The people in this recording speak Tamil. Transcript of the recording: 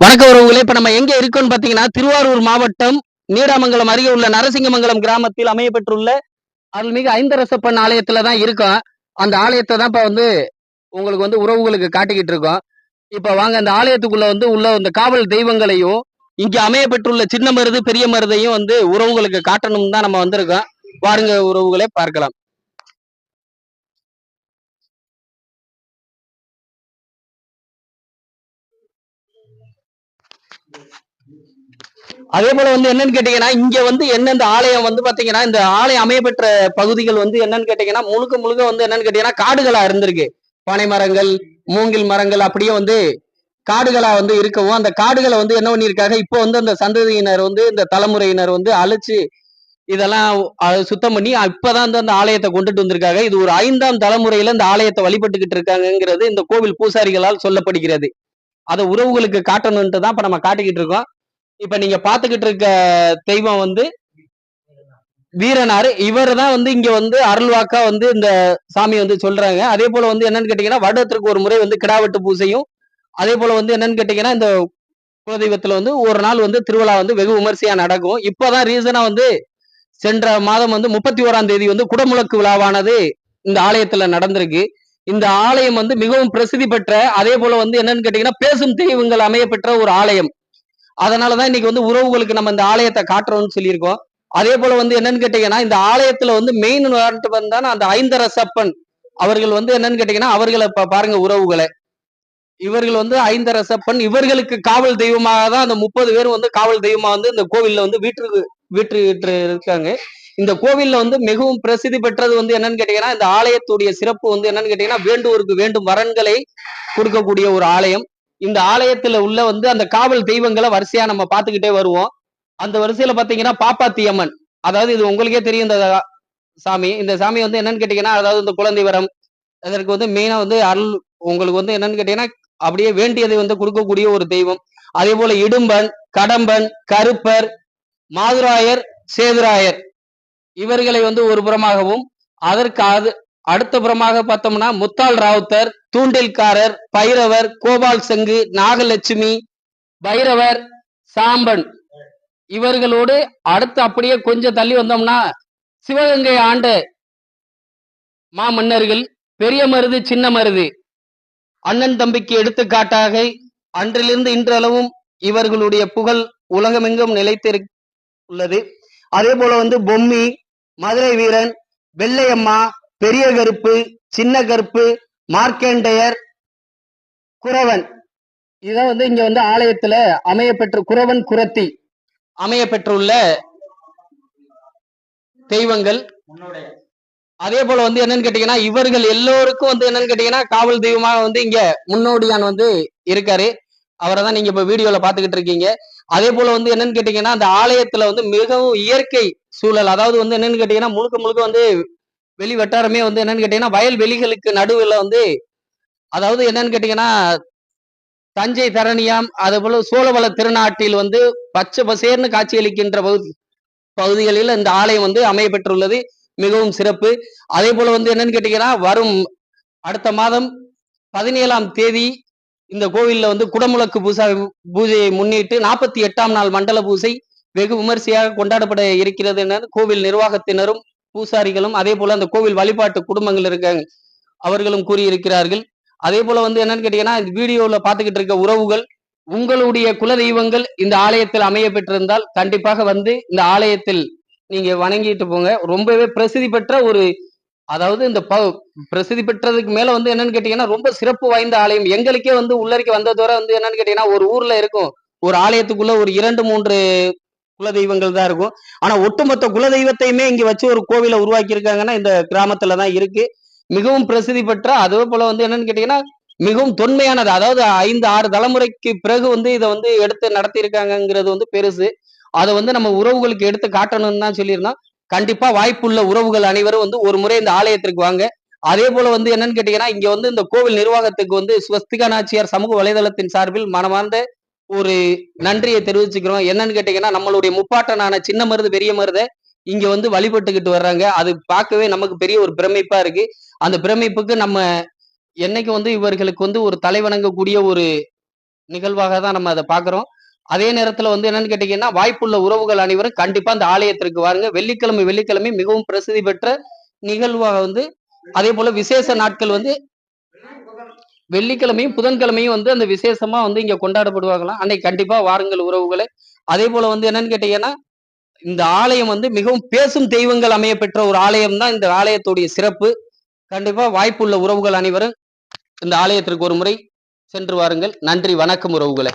வணக்க உறவுகளே இப்ப நம்ம எங்க இருக்கோம்னு பாத்தீங்கன்னா திருவாரூர் மாவட்டம் நீடாமங்கலம் அருகே உள்ள நரசிங்கமங்கலம் கிராமத்தில் அமையப்பெற்றுள்ள அருள்மிகு ஐந்தரசப்பன் ஆலயத்துல தான் இருக்கோம். அந்த ஆலயத்தை தான் இப்ப வந்து உங்களுக்கு வந்து உறவுகளுக்கு காட்டிக்கிட்டு இருக்கோம். இப்ப வாங்க அந்த ஆலயத்துக்குள்ள வந்து உள்ள இந்த காவல் தெய்வங்களையும் இங்க அமையப்பெற்றுள்ள சின்ன மருது பெரிய மருதையும் வந்து உறவுகளுக்கு காட்டணும் தான் நம்ம வந்திருக்கோம். பாருங்க உறவுகளே பார்க்கலாம். அதே போல வந்து என்னன்னு கேட்டீங்கன்னா இங்க வந்து எந்தெந்த ஆலயம் வந்து பாத்தீங்கன்னா இந்த ஆலயம் அமையப்பெற்ற பகுதிகள் வந்து என்னன்னு கேட்டீங்கன்னா முழுக்க முழுக்க வந்து என்னன்னு கேட்டீங்கன்னா காடுகளா இருந்திருக்கு. பனை மரங்கள் மூங்கில் மரங்கள் அப்படியே வந்து காடுகளா வந்து இருக்கவும் அந்த காடுகளை வந்து என்ன பண்ணியிருக்காங்க இப்போ வந்து அந்த சந்ததியினர் வந்து இந்த தலைமுறையினர் வந்து அழிச்சு இதெல்லாம் சுத்தம் பண்ணி இப்பதான் வந்து அந்த ஆலயத்தை கொண்டுட்டு வந்திருக்காங்க. இது ஒரு ஐந்தாம் தலைமுறையில இந்த ஆலயத்தை வழிபட்டுக்கிட்டு இருக்காங்கங்கிறது இந்த கோவில் பூசாரிகளால் சொல்லப்படுகிறது. அதை உறவுகளுக்கு காட்டணுன்ட்டு தான் இப்ப நம்ம காட்டிக்கிட்டு இருக்கோம். இப்ப நீங்க பாத்துக்கிட்டு இருக்க தெய்வம் வந்து வீரனாரு. இவர் தான் வந்து இங்க வந்து அருள்வாக்கா வந்து இந்த சாமி வந்து சொல்றாங்க. அதே போல வந்து என்னன்னு கேட்டீங்கன்னா வருடத்திற்கு ஒரு முறை வந்து கிடாவெட்டு பூசையும் அதே போல வந்து என்னன்னு கேட்டீங்கன்னா இந்த குலதெய்வத்துல வந்து ஒரு நாள் வந்து திருவிழா வந்து வெகு விமர்சையா நடக்கும். இப்பதான் ரீசனா வந்து சென்ற மாதம் வந்து முப்பத்தி ஓராம் தேதி வந்து குடமுழக்கு விழாவானது இந்த ஆலயத்துல நடந்திருக்கு. இந்த ஆலயம் வந்து மிகவும் பிரசித்தி பெற்ற அதே போல வந்து என்னன்னு கேட்டீங்கன்னா பேசும் தெய்வங்கள் அமைய பெற்ற ஒரு ஆலயம். அதனாலதான் இன்னைக்கு வந்து உறவுகளுக்கு நம்ம இந்த ஆலயத்தை காட்டுறோம்னு சொல்லியிருக்கோம். அதே போல வந்து என்னன்னு கேட்டீங்கன்னா இந்த ஆலயத்துல வந்து மெயின் வரட்டு வந்தான அந்த ஐந்தரசப்பன். அவர்கள் வந்து என்னன்னு கேட்டீங்கன்னா அவர்களை பாருங்க உறவுகளை. இவர்கள் வந்து ஐந்தரசப்பன். இவர்களுக்கு காவல் தெய்வமாக தான் அந்த முப்பது பேரும் வந்து காவல் தெய்வமா வந்து இந்த கோவில்ல வந்து வீட்டு வீட்டு இருக்காங்க. இந்த கோவில்ல வந்து மிகவும் பிரசித்தி பெற்றது வந்து என்னன்னு கேட்டீங்கன்னா இந்த ஆலயத்துடைய சிறப்பு வந்து என்னன்னு கேட்டீங்கன்னா வேண்டுவோருக்கு வேண்டும் வரன்களை கொடுக்கக்கூடிய ஒரு ஆலயம். இந்த ஆலயத்துல உள்ள வந்து அந்த காவல் தெய்வங்களை வரிசையா நம்ம பார்த்துக்கிட்டே வருவோம். அந்த வரிசையில பாத்தீங்கன்னா பாப்பாத்தி அம்மன் அதாவது இது உங்களுக்கே தெரியும் இந்த சாமி. இந்த சாமி வந்து என்னன்னு கேட்டீங்கன்னா அதாவது இந்த குழந்தை வரம். அதற்கு வந்து மெயினா வந்து அருள் உங்களுக்கு வந்து என்னன்னு கேட்டீங்கன்னா அப்படியே வேண்டியதை வந்து கொடுக்கக்கூடிய ஒரு தெய்வம். அதே போல இடும்பன் கடம்பன் கருப்பர் மாதுராயர் சேதுராயர். இவர்களை வந்து ஒரு புறமாகவும் அதற்கு அது அடுத்த புறமாக பார்த்தோம்னா முத்தாள் ராவுத்தர் தூண்டில்காரர் பைரவர் கோபால் சங்கு நாகலட்சுமி பைரவர் சாம்பன். இவர்களோடு அடுத்து அப்படியே கொஞ்சம் தள்ளி வந்தோம்னா சிவகங்கை ஆண்ட மா மன்னர்கள் பெரிய மருது சின்ன மருது. அண்ணன் தம்பிக்கு எடுத்துக்காட்டாக அன்றிலிருந்து இன்றளவும் இவர்களுடைய புகழ் உலகமெங்கும் நிலைத்திரு உள்ளது. அதே போல வந்து பொம்மி மதுரை வீரன் வெள்ளையம்மா பெரிய கருப்பு சின்ன கருப்பு மார்க்கேண்டையர் குறவன். இதான் வந்து இங்க வந்து ஆலயத்துல அமைய பெற்ற குறவன் குரத்தி அமைய பெற்றுள்ள தெய்வங்கள். அதே போல வந்து என்னன்னு கேட்டீங்கன்னா இவர்கள் எல்லோருக்கும் வந்து என்னன்னு கேட்டீங்கன்னா காவல் தெய்வமாக வந்து இங்க முன்னோடியான் வந்து இருக்காரு. அவரை தான் நீங்க இப்ப வீடியோல பாத்துக்கிட்டு இருக்கீங்க. அதே போல வந்து என்னன்னு கேட்டீங்கன்னா அந்த ஆலயத்துல வந்து மிகவும் இயற்கை சூழல். அதாவது வந்து என்னன்னு கேட்டீங்கன்னா முழுக்க முழுக்க வந்து வெளி வட்டாரமே வந்து என்னன்னு கேட்டீங்கன்னா வயல் வெளிகளுக்கு நடுவில் வந்து அதாவது என்னன்னு கேட்டீங்கன்னா தஞ்சை தரணியாம் அதே போல சோழவள திருநாட்டில் வந்து பச்சை பசேர்னு காட்சியளிக்கின்ற பகுதி பகுதிகளில் இந்த ஆலயம் வந்து அமைய பெற்றுள்ளது. மிகவும் சிறப்பு. அதே போல வந்து என்னன்னு கேட்டீங்கன்னா வரும் அடுத்த மாதம் பதினேழாம் தேதி இந்த கோவிலில் வந்து குடமுழக்கு பூசா பூஜையை முன்னிட்டு நாற்பத்தி எட்டாம் நாள் மண்டல பூசை வெகு விமரிசையாக கொண்டாடப்பட இருக்கிறது என கோவில் நிர்வாகத்தினரும் பூசாரிகளும் அதே போல அந்த கோவில் வழிபாட்டு குடும்பங்கள் இருக்காங்க. அவர்களும் கூறியிருக்கிறார்கள். அதே போல வந்து என்னன்னு கேட்டீங்கன்னா இந்த வீடியோல பாத்துக்கிட்டு இருக்க உறவுகள் உங்களுடைய குல தெய்வங்கள் இந்த ஆலயத்தில் அமைய பெற்றிருந்தால் கண்டிப்பாக வந்து இந்த ஆலயத்தில் நீங்க வணங்கிட்டு போங்க. ரொம்பவே பிரசித்தி பெற்ற ஒரு அதாவது இந்த ப- பிரசித்தி பெற்றதுக்கு மேல வந்து என்னன்னு கேட்டீங்கன்னா ரொம்ப சிறப்பு வாய்ந்த ஆலயம். எங்களுக்கே வந்து உள்ளரிக்க வந்ததோட வந்து என்னன்னு கேட்டீங்கன்னா ஒரு ஊர்ல இருக்கும். ஒரு ஆலயத்துக்குள்ள ஒரு இரண்டு மூன்று குல தெய்வங்கள் தான் இருக்கும். ஆனா ஒட்டுமொத்த குல தெய்வத்தையுமே இங்க வச்சு ஒரு கோவிலை உருவாக்கி இருக்காங்கன்னா இந்த கிராமத்துல தான் இருக்கு. மிகவும் பிரசித்தி பெற்ற அதே போல வந்து என்னன்னு கேட்டீங்கன்னா மிகவும் தொன்மையானது. அதாவது ஐந்து ஆறு தலைமுறைக்கு பிறகு வந்து இதை வந்து எடுத்து நடத்தி வந்து பெருசு. அதை வந்து நம்ம உறவுகளுக்கு எடுத்து காட்டணும்னு தான் சொல்லியிருந்தோம். கண்டிப்பா வாய்ப்புள்ள உறவுகள் அனைவரும் வந்து ஒரு முறை இந்த ஆலயத்திற்கு வாங்க. அதே போல வந்து என்னன்னு கேட்டீங்கன்னா இங்க வந்து இந்த கோவில் நிர்வாகத்துக்கு வந்து ஸ்வஸ்திகா நாச்சியார் சமூக வலைதளத்தின் சார்பில் மனமார்ந்த ஒரு நன்றியை தெரிவிச்சுக்கிறோம். என்னன்னு கேட்டீங்கன்னா நம்மளுடைய முப்பாட்டனான சின்ன மருது பெரிய மருதை இங்க வந்து வழிபட்டுக்கிட்டு வர்றாங்க. அது பார்க்கவே நமக்கு பெரிய ஒரு பிரமிப்பா இருக்கு. அந்த பிரமிப்புக்கு நம்ம என்னைக்கு வந்து இவர்களுக்கு வந்து ஒரு தலை வணங்கக்கூடிய ஒரு நிகழ்வாக தான் நம்ம அதை பார்க்குறோம். அதே நேரத்தில் வந்து என்னன்னு கேட்டீங்கன்னா வாய்ப்புள்ள உறவுகள் அனைவரும் கண்டிப்பா அந்த ஆலயத்திற்கு வாருங்க. வெள்ளிக்கிழமை வெள்ளிக்கிழமை மிகவும் பிரசித்தி பெற்ற நிகழ்வாக வந்து அதே போல விசேஷ நாட்கள் வந்து வெள்ளிக்கிழமையும் புதன்கிழமையும் வந்து அந்த விசேஷமா வந்து இங்க கொண்டாடப்படுவாங்களாம் அன்னைக்கு கண்டிப்பா வாருங்கள் உறவுகளே. அதே போல வந்து என்னன்னு கேட்டீங்கன்னா இந்த ஆலயம் வந்து மிகவும் பேசும் தெய்வங்கள் அமைய பெற்ற ஒரு ஆலயம் தான் இந்த ஆலயத்துடைய சிறப்பு. கண்டிப்பா வாய்ப்புள்ள உறவுகள் அனைவரும் இந்த ஆலயத்திற்கு ஒரு முறை சென்று வாருங்கள். நன்றி வணக்கம் உறவுகளை.